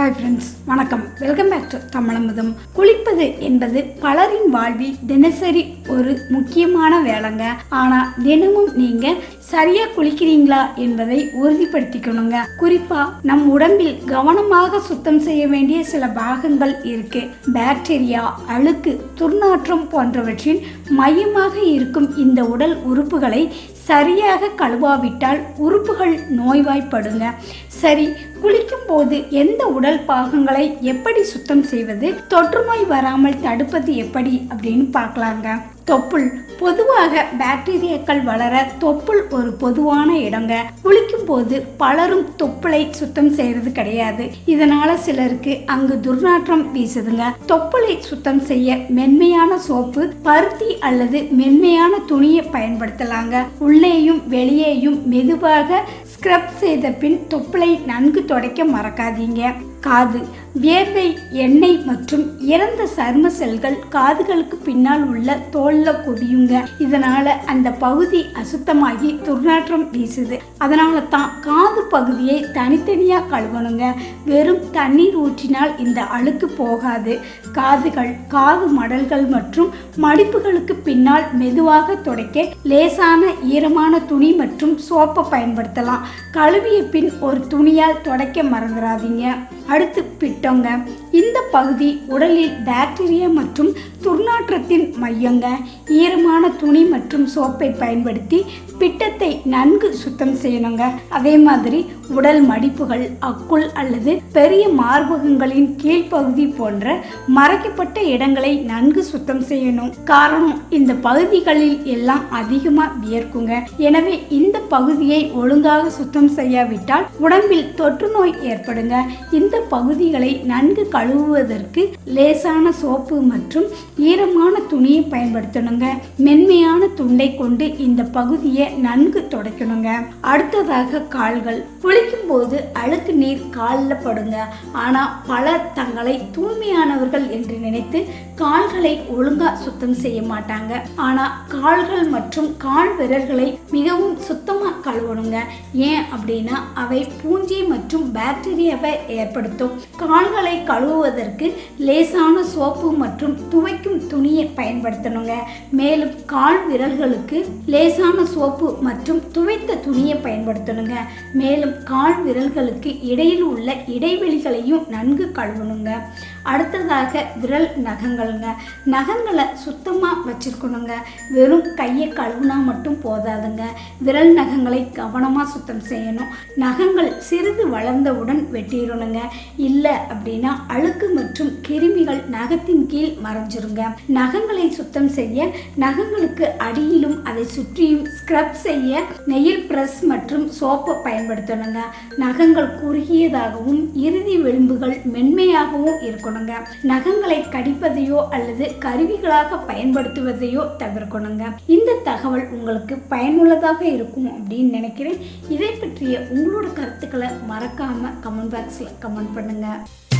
Hi friends வணக்கம். Welcome back to Tamizhamudham. குளிப்பது என்பது பலரின் வாழ்வில் தினசரி ஒரு முக்கியமான வேலைங்க. ஆனால் தினமும் நீங்கள் சரியா குளிக்கிறீங்களா என்பதை உறுதிப்படுத்திக்கணுங்க. குறிப்பா நம் உடம்பில் கவனமாக சுத்தம் செய்ய வேண்டிய சில பாகங்கள் இருக்கு. பாக்டீரியா அழுக்கு துர்நாற்றம் போன்றவற்றின் மையமாக இருக்கும் இந்த உடல் உறுப்புகளை சரியாக கழுவாவிட்டால் உறுப்புகள் நோய்வாய்ப்படுங்க. சரி குளிக்கும் போது எந்த உடல் பாகங்களை எப்படி சுத்தம் செய்வது தொற்றுநோய் வராமல் தடுப்பது எப்படி அப்படின்னு பார்க்கலாங்க. தொப்புள் பொதுவாக பாக்டீரியாக்கள் வளர தொப்புள் ஒரு பொதுவான இடங்க. குளிக்கும் போது பலரும் தொப்புளை சுத்தம் செய்யறது கிடையாது. இதனால சிலருக்கு அங்கு துர்நாற்றம் வீசுதுங்க. தொப்புளை சுத்தம் செய்ய மென்மையான சோப்பு பருத்தி அல்லது மென்மையான துணியை பயன்படுத்தலாங்க. உள்ளேயும் வெளியேயும் மெதுவாக ஸ்க்ரப் செய்த பின் தொப்புளை நன்கு துடைக்க மறக்காதீங்க. காது வியர்வை எண்ணெய் மற்றும் இறந்த சர்ம செல்கள் காதுகளுக்கு பின்னால் உள்ள தோல்ல குவியுங்க இதனால அந்த பகுதி அசுத்தமாகி துர்நாற்றம் வீசுது. அதனால தான் காது பகுதியை தனித்தனியாக கழுவணுங்க. வெறும் தண்ணீர் ஊற்றினால் இந்த அழுக்கு போகாது. காதுகள் காது மடல்கள் மற்றும் மடிப்புகளுக்கு பின்னால் மெதுவாக துடைக்க லேசான ஈரமான துணி மற்றும் சோப்பை பயன்படுத்தலாம். கழுவிய பின் ஒரு துணியால் துடைக்க மறந்துடாதீங்க அடுத்து பிட்டோங்க. இந்த பகுதி உடலில் பாக்டீரியா மற்றும் துர்நாற்றத்தின் மையங்க. ஈரமான துணி மற்றும் சோப்பை பயன்படுத்தி பிட்டத்தை நன்கு சுத்தம் செய்யணுங்க. அதே மாதிரி உடல் மடிப்புகள் அக்குள் அல்லது பெரிய மார்பகங்களின் கீழ்ப்பகுதி போன்ற மறைக்கப்பட்ட இடங்களை நன்கு சுத்தம் செய்யணும். காரணம் இந்த பகுதிகளில் எல்லாம் அதிகமாக வியர்க்குங்க. எனவே இந்த பகுதியை ஒழுங்காக சுத்தம் செய்யாவிட்டால் உடம்பில் தொற்று நோய் ஏற்படுங்க. இந்த பகுதிகளை நன்கு கழுவுவதற்கு லேசான சோப்பு மற்றும் ஈரமான துணியை பயன்படுத்தணுங்க. மென்மையான துண்டை கொண்டு இந்த பகுதியை நன்கு துடைக்கணுங்க. அடுத்ததாக கால்கள். குளிக்கும் போது அழுக்கு நீர் காலில் படுங்க. ஆனால் பலர் தங்களை தூய்மையானவர்கள் என்று நினைத்து கால்களை ஒழுங்கா சுத்தம் செய்ய மாட்டாங்க. ஆனால் கால்கள் மற்றும் கால் விரல்களை மிகவும் சுத்தமாக கழுவணுங்க. ஏன் அப்படின்னா அவை பூஞ்சை மற்றும் பாக்டீரியாவை ஏற்படுத்தும். கால்களை கழுவுவதற்கு லேசான சோப்பு மற்றும் துவைக்கும் துணியை பயன்படுத்தணுங்க. மேலும் கால் விரல்களுக்கு லேசான சோப்பு மற்றும் துவைத்த துணியை பயன்படுத்தணுங்க. மேலும் கால் விரல்களுக்கு இடையில் உள்ள இடைவெளிகளையும் நன்கு கழுவணுங்க. அடுத்ததாக விரல் நகங்கள்ங்க. நகங்களை சுத்தமாக வச்சுருக்கணுங்க. வெறும் கையை கழுவுனா மட்டும் போதாதுங்க. விரல் நகங்களை கவனமாக சுத்தம் செய்யணும். நகங்கள் சிறிது வளர்ந்தவுடன் வெட்டிடணுங்க. இல்லை அப்படின்னா அழுக்கு மற்றும் கிருமிகள் நகத்தின் கீழ் மறைஞ்சிருங்க. நகங்களை சுத்தம் செய்ய நகங்களுக்கு அடியிலும் அதை சுற்றியும் ஸ்க்ரப் செய்ய நெயில் பிரஸ் மற்றும் சோப்பை பயன்படுத்தணுங்க. நகங்கள் குறுகியதாகவும் இறுதி விளிம்புகள் மென்மையாகவும் இருக்கணுங்க. நகங்களை கடிப்பதையோ அல்லது கருவிகளாக பயன்படுத்துவதையோ தவிர்க்கணுங்க. இந்த தகவல் உங்களுக்கு பயனுள்ளதாக இருக்கும் அப்படின்னு நினைக்கிறேன். இதை பற்றிய உங்களோட கருத்துக்களை மறக்காம கமெண்ட் பாக்ஸில் கமெண்ட் பண்ணுங்கள்